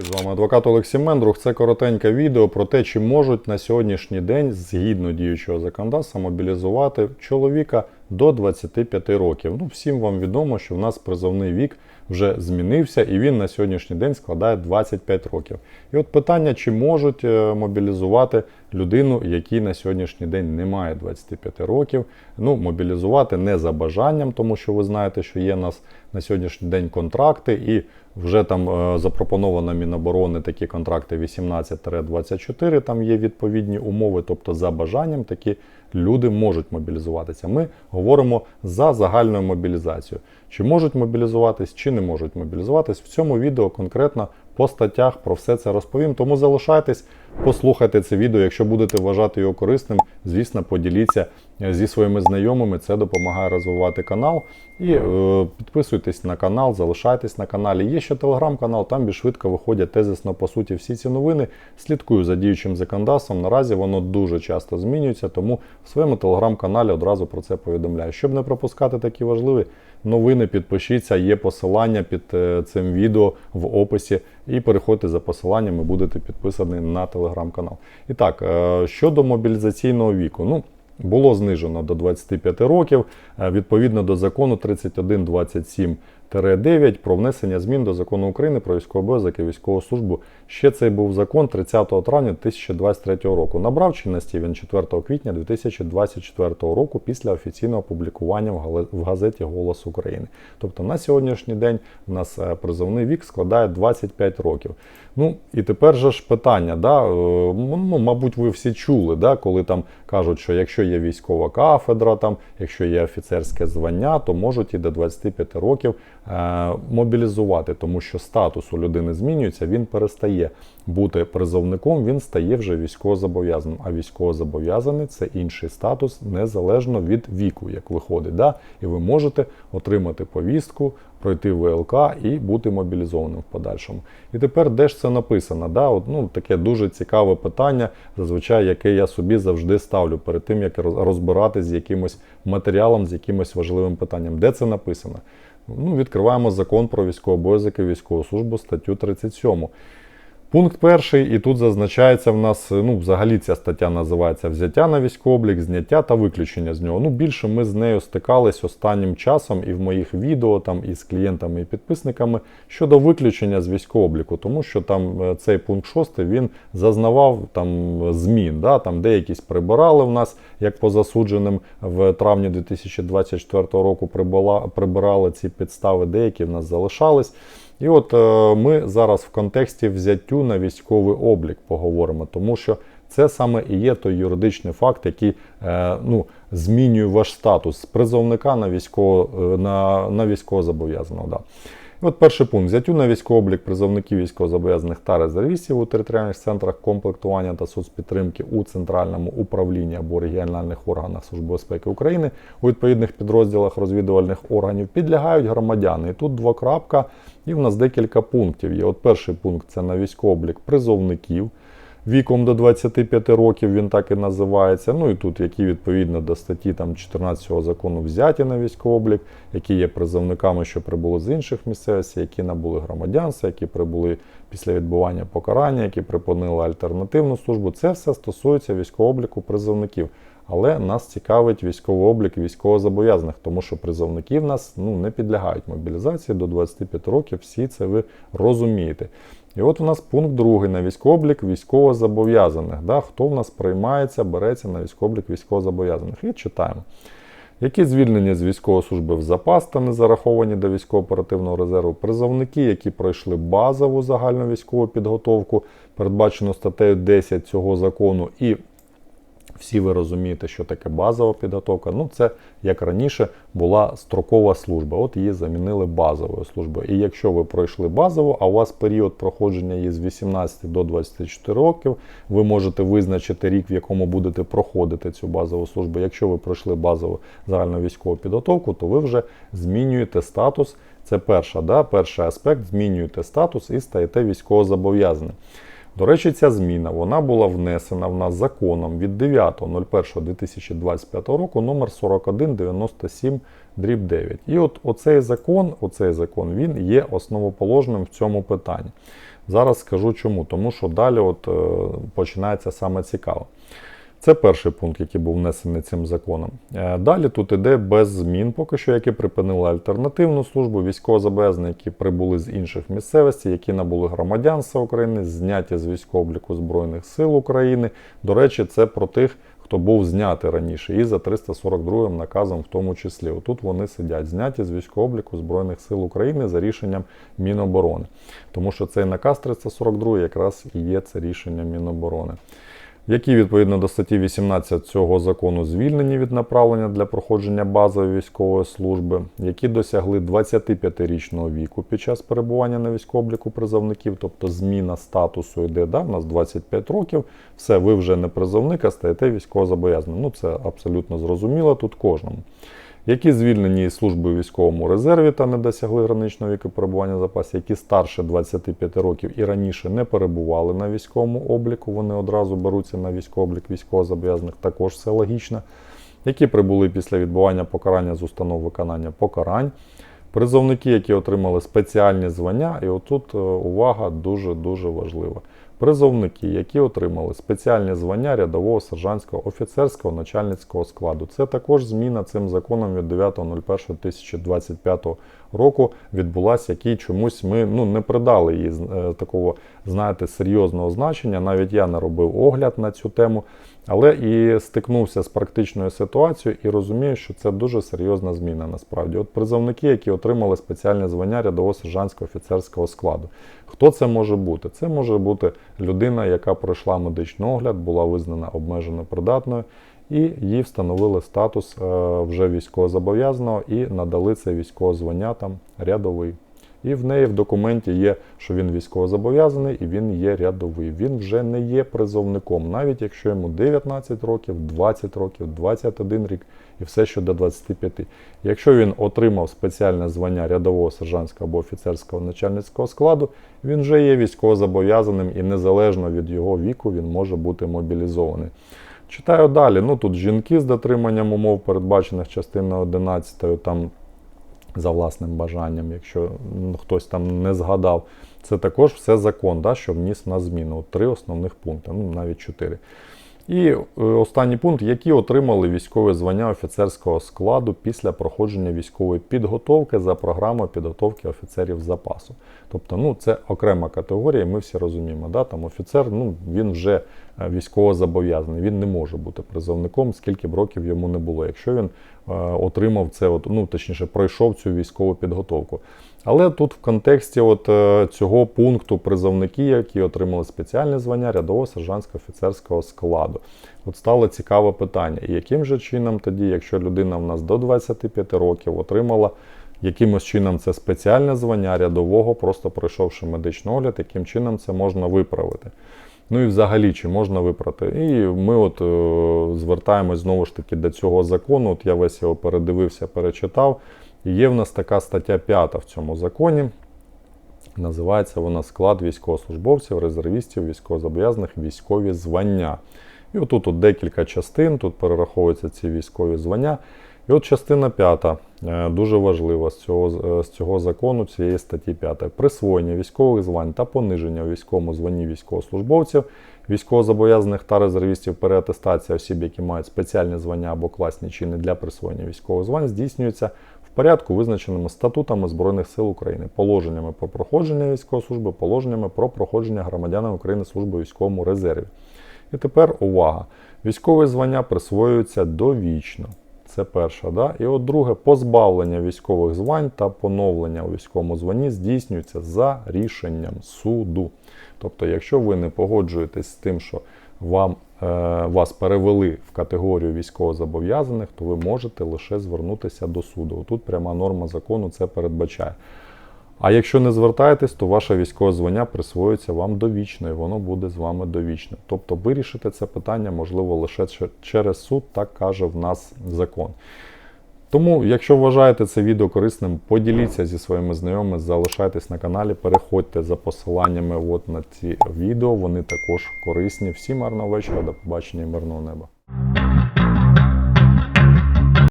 З вами адвокат Олексій Мендрух. Це коротеньке відео про те, чи можуть на сьогоднішній день, згідно діючого законодавства, мобілізувати чоловіка до 25 років. Ну, всім вам відомо, що в нас призовний вік вже змінився, і він на сьогоднішній день складає 25 років. І от питання, чи можуть е, мобілізувати людину, якій на сьогоднішній день немає 25 років. Ну, мобілізувати не за бажанням, тому що ви знаєте, що є нас на сьогоднішній день контракти, і вже там е, запропоновано Міноборони такі контракти 18-24, там є відповідні умови, тобто за бажанням такі люди можуть мобілізуватися. Ми говоримо за загальною мобілізацію. Чи можуть мобілізуватись, чи не можуть мобілізуватись. В цьому відео конкретно по статтях про все це розповім. Тому залишайтесь, послухайте це відео. Якщо будете вважати його корисним, звісно, поділіться е, зі своїми знайомими. Це допомагає розвивати канал. І е, підписуйтесь на канал, залишайтесь на каналі. Є ще телеграм-канал, там більш швидко виходять тезисно по суті всі ці новини. Слідкую за діючим законодавством. Наразі воно дуже часто змінюється, тому в своєму телеграм-каналі одразу про це повідомляю. Щоб не пропускати такі важливі новини, підпишіться, є посилання під е, цим відео в описі. І переходьте за посиланням і будете підписані на телеграм-канал. І так, е, щодо мобілізаційного віку, ну було знижено до 25 років е, відповідно до закону 3127-9 про внесення змін до закону України про військовий обов'язок і військову службу. Ще цей був закон 30 травня 2023 року. Набрав чинності він 4 квітня 2024 року після офіційного опублікування в газеті Голос України. Тобто на сьогоднішній день у нас е, призовний вік складає 25 років. Ну і тепер же ж питання, да, е, ну, мабуть, ви всі чули, да, коли там кажуть, що якщо є військова кафедра, там, якщо є офіцерське звання, то можуть і до 25 років е, мобілізувати, тому що статус у людини змінюється, він перестає бути призовником, він стає вже військовозобов'язаним. А військовозобов'язаний це інший статус незалежно від віку, як виходить. Да? І ви можете отримати повістку, пройти ВЛК і бути мобілізованим в подальшому. І тепер де ж це написано? Да? От, ну, таке дуже цікаве питання, зазвичай, яке я собі завжди ставлю перед тим, як роз- розбиратись з якимось матеріалом, з якимось важливим питанням. Де це написано? Ну, відкриваємо закон про військовий обов'язок і військову службу, статтю 37. Пункт перший, і тут зазначається в нас, ну, взагалі ця стаття називається взяття на військовий зняття та виключення з нього. Ну, більше ми з нею стикались останнім часом і в моїх відео, там, і з клієнтами і підписниками щодо виключення з військового тому що там е, цей пункт 6 він зазнавав там змін. Да? Там деякісь прибирали в нас, як по засудженим в травні 2024 року прибула, прибирали ці підстави, деякі в нас залишались. І от е, ми зараз в контексті взяттю на військовий облік поговоримо, тому що це саме і є той юридичний факт, який е, ну, змінює ваш статус з призовника на військово, е, на, на військовозобов'язаного. Да. От перший пункт взяттю на військовий облік призовників військовозобов'язаних та резервістів у територіальних центрах комплектування та соцпідтримки у центральному управлінні або регіональних органах Служби безпеки України у відповідних підрозділах розвідувальних органів підлягають громадяни. І тут двокрапка, і в нас декілька пунктів є. От перший пункт це на військовий облік призовників. Віком до 25 років він так і називається. Ну і тут, які відповідно до статті там 14 закону взяті на військовий облік, які є призовниками, що прибули з інших місцевостей, які набули громадянства, які прибули після відбування покарання, які припинили альтернативну службу. Це все стосується військового обліку призовників. Але нас цікавить військовий облік військовозобов'язаних, тому що призовники в нас ну, не підлягають мобілізації до 25 років. Всі це ви розумієте. І от у нас пункт другий на військовий облік військовозобов'язаних. Да? Хто в нас приймається, береться на військовий облік військовозобов'язаних. І читаємо. Які звільнені з військової служби в запас та не зараховані до військово-оперативного резерву призовники, які пройшли базову загальну військову підготовку, передбачену статтею 10 цього закону, і всі ви розумієте, що таке базова підготовка. Ну, це як раніше була строкова служба. От її замінили базовою службою. І якщо ви пройшли базову, а у вас період проходження є з 18 до 24 років, ви можете визначити рік, в якому будете проходити цю базову службу. Якщо ви пройшли базову загальну військову підготовку, то ви вже змінюєте статус. Це перша, да, перший аспект, змінюєте статус і стаєте військовозобов'язаним. До речі, ця зміна вона була внесена в нас законом від 9.01.2025 року номер 4197 9. І от оцей закон, оцей закон він є основоположним в цьому питанні. Зараз скажу чому. Тому що далі от, е, починається саме цікаво. Це перший пункт, який був внесений цим законом. Е, Далі тут іде без змін, поки що, які припинили альтернативну службу, військовозобов'язані, які прибули з інших місцевостей, які набули громадянства України, зняті з військового обліку Збройних сил України. До речі, це про тих, хто був знятий раніше, і за 342 наказом в тому числі. Отут вони сидять, зняті з військового обліку Збройних сил України за рішенням Міноборони. Тому що цей наказ 342 якраз і є це рішення Міноборони які відповідно до статті 18 цього закону звільнені від направлення для проходження базової військової служби, які досягли 25-річного віку під час перебування на військовобліку призовників, тобто зміна статусу йде, да, в нас 25 років, все, ви вже не призовник, а стаєте військовозобов'язаним. Ну це абсолютно зрозуміло тут кожному які звільнені із служби у військовому резерві та не досягли граничного віку перебування в запасі, які старше 25 років і раніше не перебували на військовому обліку, вони одразу беруться на військовий облік військовозобов'язаних, також все логічно, які прибули після відбування покарання з установ виконання покарань. Призовники, які отримали спеціальні звання, і отут е, увага дуже-дуже важлива. Призовники, які отримали спеціальні звання рядового сержантського офіцерського начальницького складу. Це також зміна цим законом від 9.01.2025 року відбулася, який чомусь ми ну, не придали їй е, такого, знаєте, серйозного значення. Навіть я не робив огляд на цю тему, але і стикнувся з практичною ситуацією і розумію, що це дуже серйозна зміна насправді. От призовники, які отримали спеціальне звання рядового сержантського офіцерського складу. Хто це може бути? Це може бути людина, яка пройшла медичний огляд, була визнана обмежено придатною, і їй встановили статус е, вже військовозобов'язаного і надали це військове звання там рядовий. І в неї в документі є, що він військовозобов'язаний і він є рядовий. Він вже не є призовником, навіть якщо йому 19 років, 20 років, 21 рік і все що до 25. Якщо він отримав спеціальне звання рядового сержантського або офіцерського начальницького складу, він вже є військовозобов'язаним і незалежно від його віку він може бути мобілізований. Читаю далі. Ну тут жінки з дотриманням умов, передбачених частиною 11, там за власним бажанням, якщо хтось там не згадав, це також все закон, да, що вніс на зміну. Три основних пункти, ну навіть чотири. І е, останній пункт, які отримали військове звання офіцерського складу після проходження військової підготовки за програмою підготовки офіцерів запасу. Тобто, ну це окрема категорія, ми всі розуміємо. Да? Там офіцер, ну він вже е, військово зобов'язаний, він не може бути призовником, скільки б років йому не було, якщо він е, отримав це, ну точніше, пройшов цю військову підготовку. Але тут в контексті от е, цього пункту призовники, які отримали спеціальне звання рядового сержантського офіцерського складу. От стало цікаве питання, і яким же чином тоді, якщо людина в нас до 25 років отримала якимось чином це спеціальне звання рядового, просто пройшовши медичний огляд, яким чином це можна виправити. Ну і взагалі, чи можна виправити? І ми от е, звертаємось знову ж таки до цього закону. От я весь його передивився, перечитав. Є в нас така стаття 5 в цьому законі. Називається вона склад військовослужбовців, резервістів, військовозобов'язаних, військові звання. І отут от декілька частин, тут перераховуються ці військові звання. І от частина 5 е, дуже важлива з цього е, з цього закону, цієї статті 5. Присвоєння військових звань та пониження у військовому званні військовослужбовців, військовозобов'язаних та резервістів переатестація осіб, які мають спеціальні звання або класні чини для присвоєння військових звань, здійснюється порядку, визначеними статутами Збройних сил України, положеннями про проходження військової служби, положеннями про проходження громадянам України служби у військовому резерві. І тепер увага! Військові звання присвоюються довічно. Це перше. Да? І от друге, позбавлення військових звань та поновлення у військовому званні здійснюється за рішенням суду. Тобто, якщо ви не погоджуєтесь з тим, що вам, вас перевели в категорію військовозобов'язаних, то ви можете лише звернутися до суду. Тут пряма норма закону це передбачає. А якщо не звертаєтесь, то ваше військове звання присвоюється вам довічно, і воно буде з вами довічно. Тобто вирішити це питання можливо лише через суд, так каже в нас закон. Тому, якщо вважаєте це відео корисним, поділіться зі своїми знайомими, залишайтесь на каналі, переходьте за посиланнями от на ці відео, вони також корисні. Всім гарного вечора, до побачення і мирного неба.